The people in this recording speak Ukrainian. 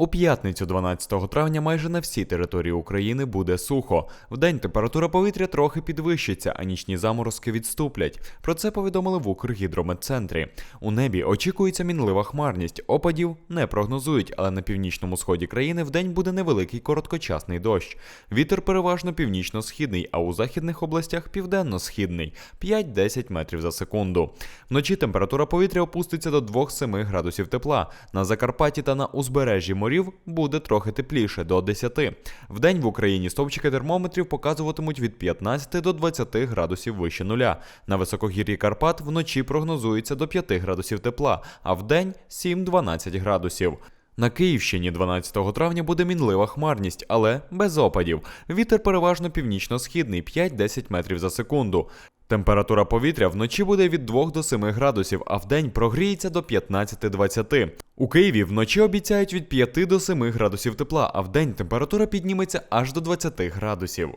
У п'ятницю 12 травня майже на всій території України буде сухо. Вдень температура повітря трохи підвищиться, а нічні заморозки відступлять. Про це повідомили в Укргідрометцентрі. У небі очікується мінлива хмарність. Опадів не прогнозують, але на північному сході країни вдень буде невеликий короткочасний дощ. Вітер переважно північно-східний, а у західних областях південно-східний 5-10 метрів за секунду. Вночі температура повітря опуститься до 2-7 градусів тепла. На Закарпатті та на узбережжі морів буде трохи тепліше до 10. Вдень в Україні стовпчики термометрів показуватимуть від 15 до 20 градусів вище нуля. На високогір'ї Карпат вночі прогнозується до 5 градусів тепла, а вдень 7-12 градусів. На Київщині 12 травня буде мінлива хмарність, але без опадів. Вітер переважно північно-східний 5-10 метрів за секунду. Температура повітря вночі буде від 2 до 7 градусів, а вдень прогріється до 15-20. У Києві вночі обіцяють від 5 до 7 градусів тепла, а вдень температура підніметься аж до 20 градусів.